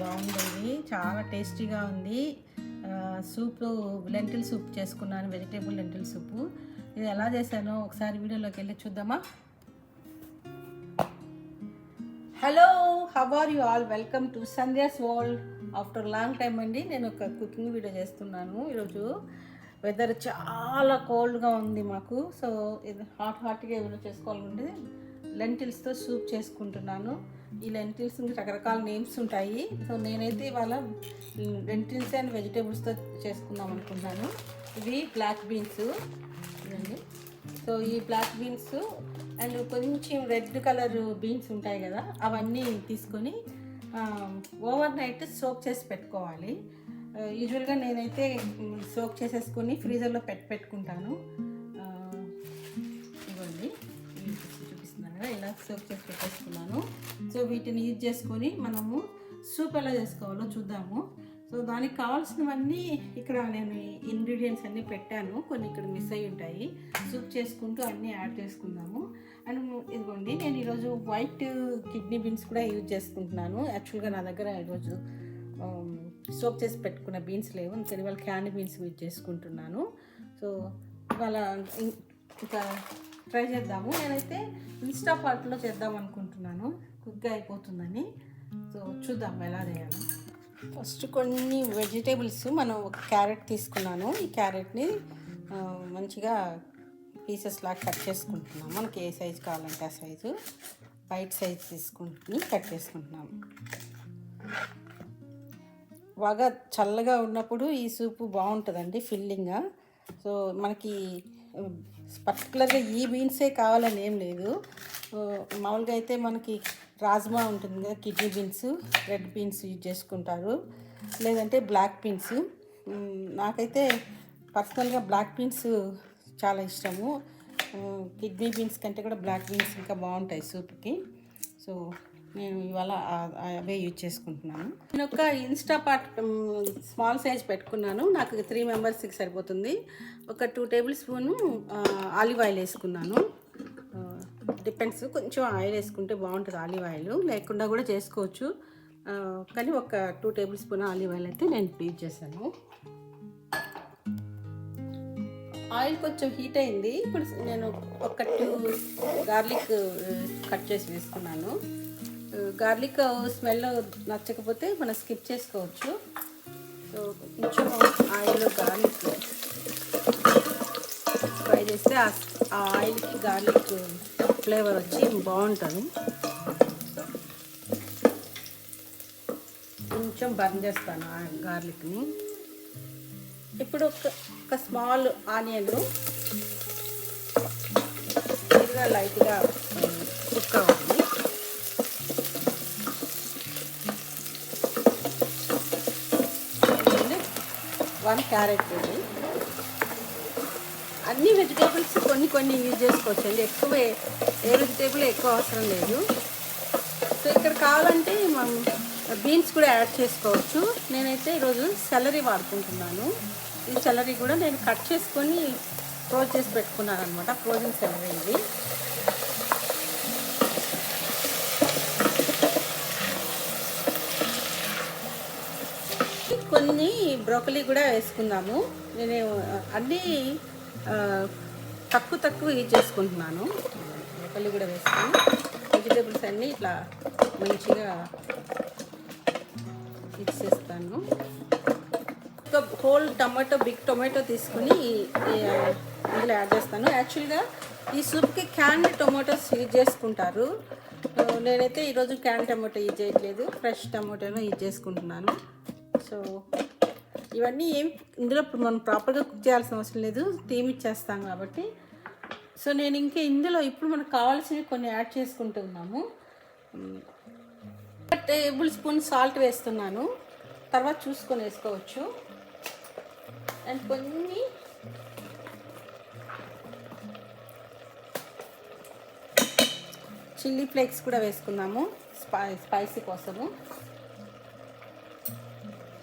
బాగుండేది చాలా టేస్టీగా ఉంది. సూప్ లెంటిల్ సూప్ చేసుకున్నాను వెజిటేబుల్ లెంటిల్ సూప్. ఇది ఎలా చేశానో ఒకసారి వీడియోలోకి వెళ్ళి చూద్దామా? Hello how are you all welcome to Sandhya's world after long time అండి నేను ఒక కుకింగ్ వీడియో చేస్తున్నాను ఈరోజు. వెదర్ చాలా కోల్డ్గా ఉంది మాకు. సో ఇది హాట్ హాట్గా ఏమైనా చేసుకోవాలంటే లెంటిల్స్తో సూప్ చేసుకుంటున్నాను. ఈ లెంటిల్స్ రకరకాల నేమ్స్ ఉంటాయి. సో నేనైతే ఇవాళ లెంటిల్స్ అండ్ వెజిటేబుల్స్తో చేసుకుందాం అనుకుంటాను ఇవి బ్లాక్ బీన్స్ ఇదండి. సో ఈ బ్లాక్ బీన్స్ అండ్ కొంచెం రెడ్ కలర్ బీన్స్ ఉంటాయి కదా అవన్నీ తీసుకొని ఓవర్ నైట్ సోక్ చేసి పెట్టుకోవాలి. Uh, యూజువల్గా నేనైతే సోక్ చేసేసుకొని ఫ్రీజర్లో పెట్టి పెట్టుకుంటాను. కదా ఇలా సోప్ చేసి పెట్టేసుకున్నాను. సో వీటిని యూజ్ చేసుకొని మనము సూప్ ఎలా చేసుకోవాలో చూద్దాము. సో దానికి కావాల్సినవన్నీ ఇక్కడ నేను ఇంగ్రీడియంట్స్ అన్నీ పెట్టాను. కొన్ని ఇక్కడ మిస్ అయి ఉంటాయి. సూప్ చేసుకుంటూ అన్నీ యాడ్ చేసుకుందాము. అండ్ ఇదిగోండి నేను ఈరోజు వైట్ కిడ్నీ బీన్స్ కూడా యూజ్ చేసుకుంటున్నాను. యాక్చువల్గా నా దగ్గర ఈరోజు సోప్ చేసి పెట్టుకున్న బీన్స్ లేవు. అందుకని వాళ్ళు క్యాన్ బీన్స్ యూజ్ చేసుకుంటున్నాను. సో వాళ్ళ ఇంకా ట్రై చేద్దాము. నేనైతే ఇన్స్టా పార్ట్లో చేద్దాం అనుకుంటున్నాను. క్విక్గా అయిపోతుందని. సో చూద్దాం ఎలా చేయాలో. ఫస్ట్ కొన్ని వెజిటేబుల్స్ మనం ఒక క్యారెట్ తీసుకున్నాను. ఈ క్యారెట్ని మంచిగా పీసెస్ లాగా కట్ చేసుకుంటున్నాం. మనకి ఏ సైజు కావాలంటే ఆ సైజు వైట్ సైజ్ తీసుకుంటుని కట్ చేసుకుంటున్నాం. బాగా చల్లగా ఉన్నప్పుడు ఈ సూపు బాగుంటుందండి ఫిల్లింగ్గా సో మనకి పర్టికులర్గా ఈ బీన్సే కావాలని ఏం లేదు. మామూలుగా అయితే మనకి రాజ్మా ఉంటుంది కదా kidney beans red beans use చేసుకుంటారు. లేదంటే బ్లాక్ బీన్స్. నాకైతే పర్సనల్గా బ్లాక్ బీన్స్ చాలా ఇష్టము. కిడ్నీ బీన్స్ కంటే కూడా బ్లాక్ బీన్స్ ఇంకా బాగుంటాయి సూప్కి. సో నేను ఇవాళ అవే యూజ్ చేసుకుంటున్నాను. నేను ఒక ఇన్స్టా పార్ట్ స్మాల్ సైజ్ పెట్టుకున్నాను. నాకు త్రీ మెంబర్స్కి సరిపోతుంది. ఒక two tablespoon olive oil వేసుకున్నాను. డిపెండ్స్ కొంచెం ఆయిల్ వేసుకుంటే బాగుంటుంది ఆలివ్ ఆయిల్. లేకుండా కూడా చేసుకోవచ్చు. కానీ ఒక two tablespoon olive oil అయితే నేను యూజ్ చేశాను. ఆయిల్ కొంచెం హీట్ అయింది. ఇప్పుడు నేను ఒక టూ గార్లిక్ కట్ చేసి వేసుకున్నాను. గార్లిక్ స్మెల్ నచ్చకపోతే మనం స్కిప్ చేసుకోవచ్చు. సో కొంచెం ఆయిల్లో గార్లిక్ ఫ్రై చేస్తే ఆ- ఆయిల్కి గార్లిక్ ఫ్లేవర్ వచ్చి బాగుంటుంది. కొంచెం బర్న్ చేస్తాను ఆ గార్లిక్ని ఇప్పుడు ఒక ఒక స్మాల్ ఆనియన్ లైట్గా కుక్ అవ్వాలి వన్ క్యారెట్ ఇది అన్ని వెజిటేబుల్స్ కొన్ని కొన్ని యూజ్ చేసుకోవచ్చు అండి ఎక్కువ ఏ- ఏ వెజిటేబుల్ ఎక్కువ అవసరం లేదు. సో ఇక్కడ కావాలంటే మనం బీన్స్ కూడా యాడ్ చేసుకోవచ్చు. నేనైతే ఈరోజు సెలరీ వాడుకుంటున్నాను. ఈ సెలరీ కూడా నేను కట్ చేసుకొని ఫ్రోజ్ చేసి పెట్టుకున్నాను అనమాట ఫ్రోజన్ సెలరీ ఇది కొన్ని బ్రోకలీ కూడా వేసుకుందాము. నేను అన్నీ తక్కువ తక్కువ యూజ్ చేసుకుంటున్నాను. బ్రోకలీ కూడా వేసుకుని. వెజిటేబుల్స్ అన్నీ ఇట్లా మంచిగా మిక్స్ చేస్తాను. హోల్ టమాటో బిగ్ టొమాటో తీసుకుని ఇందులో యాడ్ చేస్తాను. యాక్చువల్గా ఈ సూప్కి క్యాన్ టొమాటోస్ యూజ్ చేసుకుంటారు. నేనైతే ఈరోజు క్యాన్ టమాటో యూజ్ చేయట్లేదు. ఫ్రెష్ టమాటోను యూజ్ చేసుకుంటున్నాను. సో ఇవన్నీ ఏం ఇందులో ఇప్పుడు మనం ప్రాపర్గా కుక్ చేయాల్సిన అవసరం లేదు. థీమ్ ఇచ్చేస్తాం కాబట్టి. సో నేను ఇంకా ఇందులో ఇప్పుడు మనకు కావాల్సినవి కొన్ని యాడ్ చేసుకుంటూ ఉన్నాము. టేబుల్ స్పూన్ సాల్ట్ వేస్తున్నాను. తర్వాత చూసుకొని వేసుకోవచ్చు. అండ్ కొన్ని చిల్లీ ఫ్లేక్స్ కూడా వేసుకున్నాము స్పై స్పైసీ కోసము.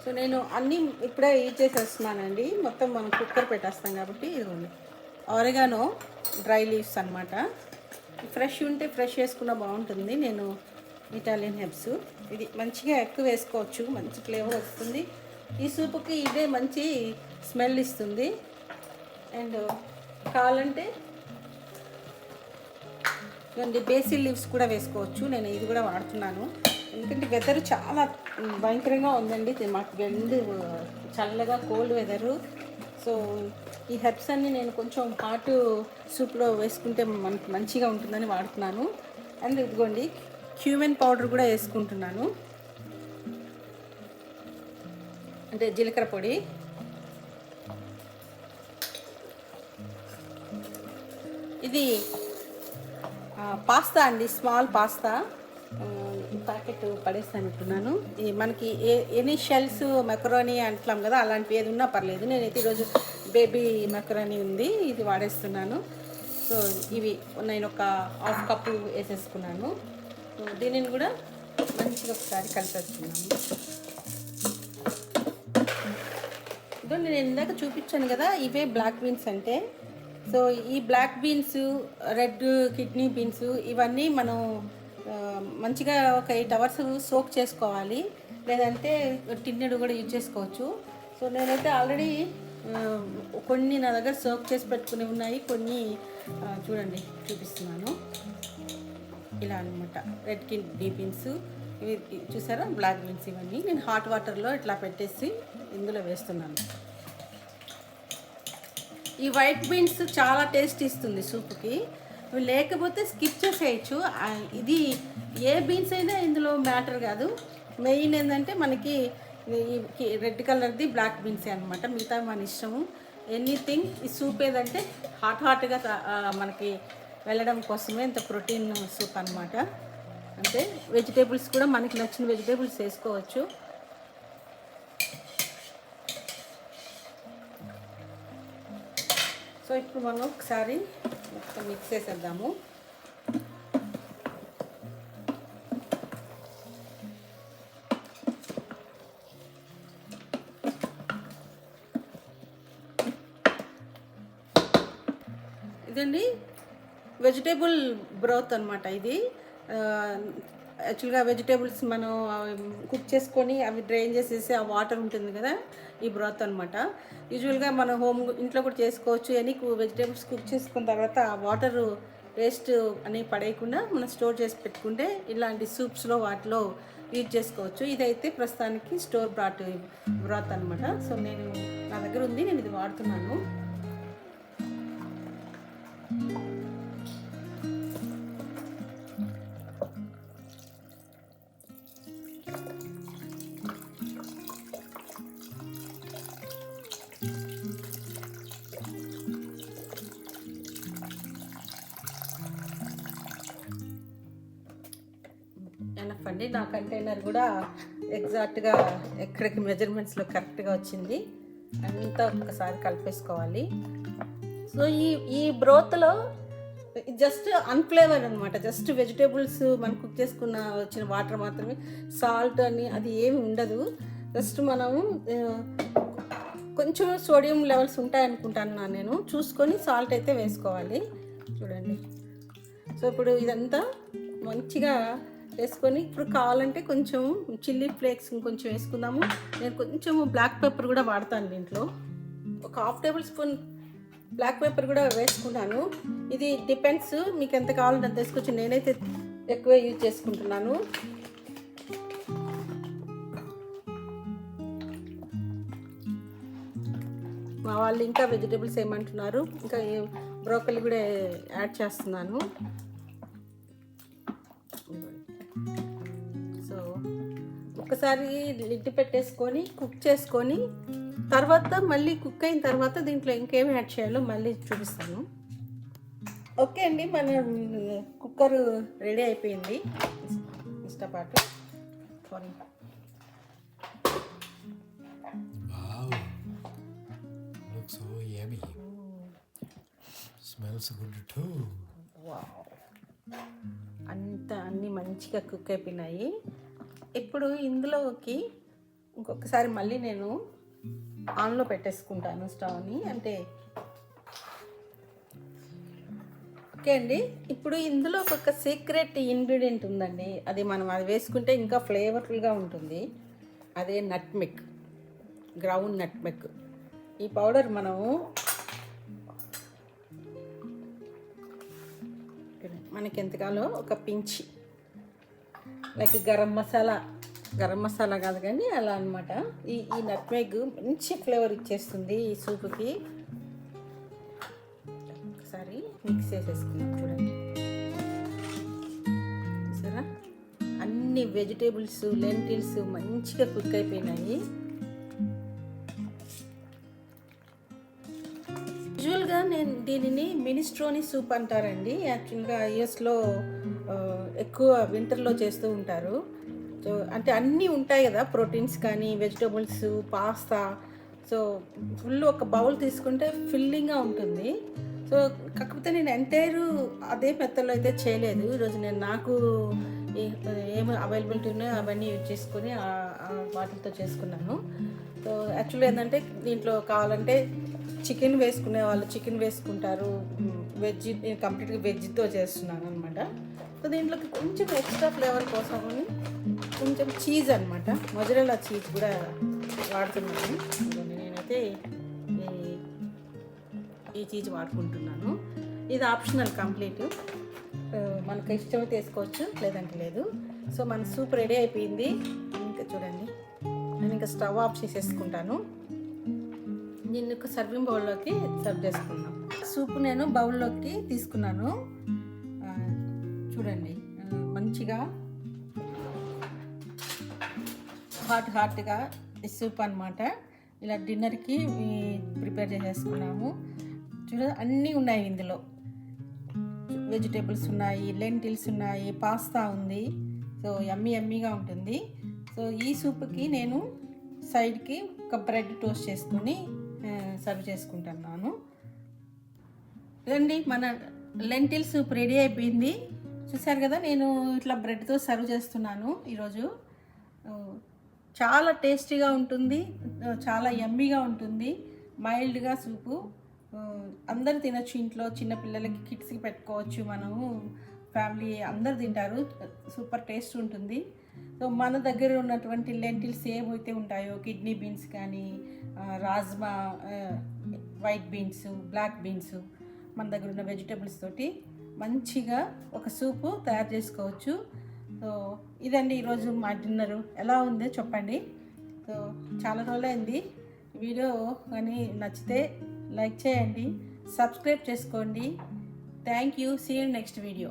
సో నేను అన్నీ ఇప్పుడే యూజ్ చేసేస్తున్నానండి. మొత్తం మనం కుక్కర్ పెట్టేస్తాం కాబట్టి ఇదిగోండి. ఆరిగానో డ్రై లీవ్స్ అనమాట ఫ్రెష్ ఉంటే ఫ్రెష్ వేసుకున్న బాగుంటుంది. నేను ఇటాలియన్ హెబ్స్ ఇది మంచిగా ఎక్కువ వేసుకోవచ్చు. మంచి ఫ్లేవర్ వస్తుంది. ఈ సూపుకి ఇదే మంచి స్మెల్ ఇస్తుంది. అండ్ కావాలంటే ఇవన్నీ బేసిల్ లీవ్స్ కూడా వేసుకోవచ్చు. నేను ఇది కూడా వాడుతున్నాను. ఎందుకంటే వెదర్ చాలా భయంకరంగా ఉందండి. మాకు వెండు uh, చల్లగా కోల్డ్ వెదరు సో ఈ హెర్బ్స్ అన్ని నేను కొంచెం హాట్ సూప్లో వేసుకుంటే మనకి మంచిగా ఉంటుందని వాడుతున్నాను. అండ్ ఇదిగోండి క్యూమెన్ పౌడర్ కూడా వేసుకుంటున్నాను. అంటే జీలకర్ర పొడి. ఇది పాస్తా అండి స్మాల్ పాస్తా. ఈ ప్యాకెట్ పడేస్తాను అంటున్నాను ఈ మనకి ఏ ఎనీ షెల్స్ మెకరోనీ అంటున్నాం కదా అలాంటివి ఏది ఉన్నా పర్లేదు. నేనైతే ఈరోజు బేబీ మెకరోనీ ఉంది ఇది వాడేస్తున్నాను. సో ఇవి నేను ఒక హాఫ్ కప్పు వేసేసుకున్నాను. దీనిని కూడా మంచిగా ఒకసారి కలిపేస్తున్నాను ఇదో నేను ఇందాక చూపించాను కదా ఇవే బ్లాక్ బీన్స్ అంటే. సో ఈ black beans red kidney beans ఇవన్నీ మనం మంచిగా ఒక ఎయిట్ అవర్స్ సోక్ చేసుకోవాలి. లేదంటే టిన్నెడు కూడా యూజ్ చేసుకోవచ్చు. సో నేనైతే ఆల్రెడీ కొన్ని నా దగ్గర సోక్ చేసి పెట్టుకుని ఉన్నాయి. కొన్ని చూడండి చూపిస్తున్నాను. ఇలా అనమాట రెడ్ కిడ్నీ బీన్స్ ఇవి చూసారా? బ్లాక్ బీన్స్ ఇవన్నీ. నేను హాట్ వాటర్లో ఇట్లా పెట్టేసి ఇందులో వేస్తున్నాను. ఈ వైట్ బీన్స్ చాలా టేస్ట్ ఇస్తుంది సూప్కి. లేకపోతే స్కిప్ చేసేయచ్చు. ఇది ఏ బీన్స్ అయినా ఇందులో మ్యాటర్ కాదు. మెయిన్ ఏంటంటే మనకి రెడ్ కలర్ది బ్లాక్ బీన్సే అనమాట మిగతా మన ఇష్టము. ఎనీథింగ్ ఈ సూప్ ఏదంటే హాట్ హాట్గా మనకి వెళ్ళడం కోసమే ఇంత ప్రోటీన్ సూప్ అనమాట అంటే వెజిటేబుల్స్ కూడా మనకి నచ్చిన వెజిటేబుల్స్ వేసుకోవచ్చు. సో ఇప్పుడు మనం ఒకసారి మొత్తం మిక్స్ చేసేద్దాము. ఇదండి వెజిటేబుల్ బ్రోత్ అనమాట ఇది. యాక్చువల్గా వెజిటేబుల్స్ మనం కుక్ చేసుకొని అవి డ్రైన్ చేసేసి ఆ వాటర్ ఉంటుంది కదా ఈ బ్రోత్ అనమాట యూజువల్గా మనం హోమ్ ఇంట్లో కూడా చేసుకోవచ్చు. అని వెజిటేబుల్స్ కుక్ చేసుకున్న తర్వాత ఆ వాటర్ వేస్ట్ అని పడేయకుండా మనం స్టోర్ చేసి పెట్టుకుంటే ఇలాంటి సూప్స్లో వాటిలో యూజ్ చేసుకోవచ్చు. ఇదైతే ప్రస్తుతానికి స్టోర్ బ్రాట్ బ్రాత్ అనమాట సో నేను నా దగ్గర ఉంది నేను ఇది వాడుతున్నాను. అండి. నా కంటైనర్ కూడా ఎగ్జాక్ట్గా ఎక్కడికి మెజర్మెంట్స్లో కరెక్ట్గా వచ్చింది. అంతా ఒక్కసారి కలిపేసుకోవాలి. సో ఈ ఈ బ్రోత్లో జస్ట్ అన్ఫ్లేవర్ అనమాట జస్ట్ వెజిటేబుల్స్ మనం కుక్ చేసుకున్న వచ్చిన వాటర్ మాత్రమే. సాల్ట్ అని అది ఏమి ఉండదు. జస్ట్ మనము కొంచెం సోడియం లెవెల్స్ ఉంటాయనుకుంటాను నేను. చూసుకొని సాల్ట్ అయితే వేసుకోవాలి. చూడండి. సో ఇప్పుడు ఇదంతా మంచిగా వేసుకొని ఇప్పుడు కావాలంటే కొంచెం చిల్లీ ఫ్లేక్స్ కొంచెం వేసుకుందాము. నేను కొంచెం బ్లాక్ పెప్పర్ కూడా వాడతాను దీంట్లో. ఒక half tablespoon black pepper కూడా వేసుకున్నాను. ఇది డిపెండ్స్ మీకు ఎంత కావాలంటే అంత వేసుకోవచ్చు. నేనైతే ఎక్కువ యూజ్ చేసుకుంటున్నాను. మా వాళ్ళు ఇంకా వెజిటేబుల్స్ ఏమంటున్నారు. ఇంకా బ్రోకలి కూడా యాడ్ చేస్తున్నాను. ఒకసారి లిడ్ పెట్టేసుకొని కుక్ చేసుకొని తర్వాత మళ్ళీ కుక్ అయిన తర్వాత దీంట్లో ఇంకేమి యాడ్ చేయాలో మళ్ళీ చూపిస్తాను. ఓకే అండి మన కుక్కర్ రెడీ అయిపోయింది. ఇష్టపాటు సారీ so yummy. అంత అన్నీ మంచిగా కుక్ అయిపోయినాయి. ఇప్పుడు ఇందులోకి ఇంకొకసారి మళ్ళీ నేను ఆన్లో పెట్టేసుకుంటాను స్టవ్ని అంటే ఓకే అండి. ఇప్పుడు ఇందులో ఒక సీక్రెట్ ఇంగ్రీడియంట్ ఉందండి. అది మనం అది వేసుకుంటే ఇంకా ఫ్లేవర్ఫుల్గా ఉంటుంది. అదే నట్మెక్ గ్రౌండ్ నట్మెక్. ఈ పౌడర్ మనము మనకి ఎంతకాలో ఒక పించి లైక్ గరం మసాలా గరం మసాలా కాదు కానీ అలా అనమాట ఈ ఈ నట్మెగ్ మంచి ఫ్లేవర్ ఇచ్చేస్తుంది ఈ సూప్కి. ఒకసారి మిక్స్ చేసేసుకున్నాం చూడండి. చూసారా? అన్ని వెజిటేబుల్స్ లెంటిల్స్ మంచిగా కుక్ అయిపోయినాయి. యూజువల్గా నేను దీనిని మినిస్ట్రోని సూప్ అంటారండి. యాక్చువల్గా యుఎస్లో ఎక్కువ వింటర్లో చేస్తూ ఉంటారు. సో అంటే అన్నీ ఉంటాయి కదా ప్రోటీన్స్ కానీ వెజిటబుల్స్ పాస్తా సో ఫుల్ ఒక బౌల్ తీసుకుంటే ఫిల్లింగ్గా ఉంటుంది. సో కాకపోతే నేను ఎంటైర్ అదే మెత్తలో అయితే చేయలేదు. ఈరోజు నేను నాకు ఏమి అవైలబిలిటీ ఉన్నాయో అవన్నీ యూజ్ చేసుకొని వాటితో చేసుకున్నాను. సో యాక్చువల్లీ ఏంటంటే దీంట్లో కావాలంటే చికెన్ వేసుకునే వాళ్ళు చికెన్ వేసుకుంటారు. వెజ్ నేను కంప్లీట్గా వెజ్తో చేస్తున్నాను అనమాట సో దీంట్లోకి కొంచెం ఎక్స్ట్రా ఫ్లేవర్ కోసం కొంచెం చీజ్ అనమాట మొజరెలా చీజ్ కూడా వాడుతున్నాను. నేనైతే ఈ ఈ చీజ్ వాడుకుంటున్నాను. ఇది ఆప్షనల్ కంప్లీట్ మనకు ఇష్టమైతే వేసుకోవచ్చు లేదంటే లేదు. సో మన సూప్ రెడీ అయిపోయింది. ఇంకా చూడండి నేను ఇంకా స్టవ్ ఆఫ్ చేసేసుకుంటాను. నేను ఒక సర్వింగ్ బౌల్లోకి సర్వ్ చేసుకున్నాను సూప్ నేను బౌల్లోకి తీసుకున్నాను. చూడండి. మంచిగా హాట్ హాట్గా సూప్ అనమాట ఇలా డిన్నర్కి ప్రిపేర్ చేసేసుకున్నాము. చూడ అన్నీ ఉన్నాయి ఇందులో. వెజిటేబుల్స్ ఉన్నాయి లెంటిల్స్ ఉన్నాయి పాస్తా ఉంది. సో యమ్మీ యమ్మీగా ఉంటుంది. సో ఈ సూప్కి నేను సైడ్కి ఒక బ్రెడ్ టోస్ట్ చేసుకొని సర్వ్ చేసుకుంటున్నాను. రండి మన లెంటిల్ సూప్ రెడీ అయిపోయింది. చూసారు కదా నేను ఇట్లా బ్రెడ్తో సర్వ్ చేస్తున్నాను ఈరోజు. చాలా టేస్టీగా ఉంటుంది చాలా యమ్మీగా ఉంటుంది మైల్డ్గా సూపు అందరు తినచ్చు ఇంట్లో చిన్నపిల్లలకి కిడ్స్కి పెట్టుకోవచ్చు మనము ఫ్యామిలీ అందరు తింటారు సూపర్ టేస్ట్ ఉంటుంది. సో మన దగ్గర ఉన్నటువంటి లెంటిల్స్ ఏవైతే ఉంటాయో కిడ్నీ బీన్స్ కానీ rajma white beans black beans మన దగ్గర ఉన్న వెజిటబుల్స్ తోటి మంచిగా ఒక సూపు తయారు చేసుకోవచ్చు. సో ఇదండి ఈరోజు మా డిన్నరు. ఎలా ఉందో చెప్పండి. సో చాలా రోజులైంది. వీడియో కానీ నచ్చితే లైక్ చేయండి సబ్స్క్రైబ్ చేసుకోండి. Thank you. See you next video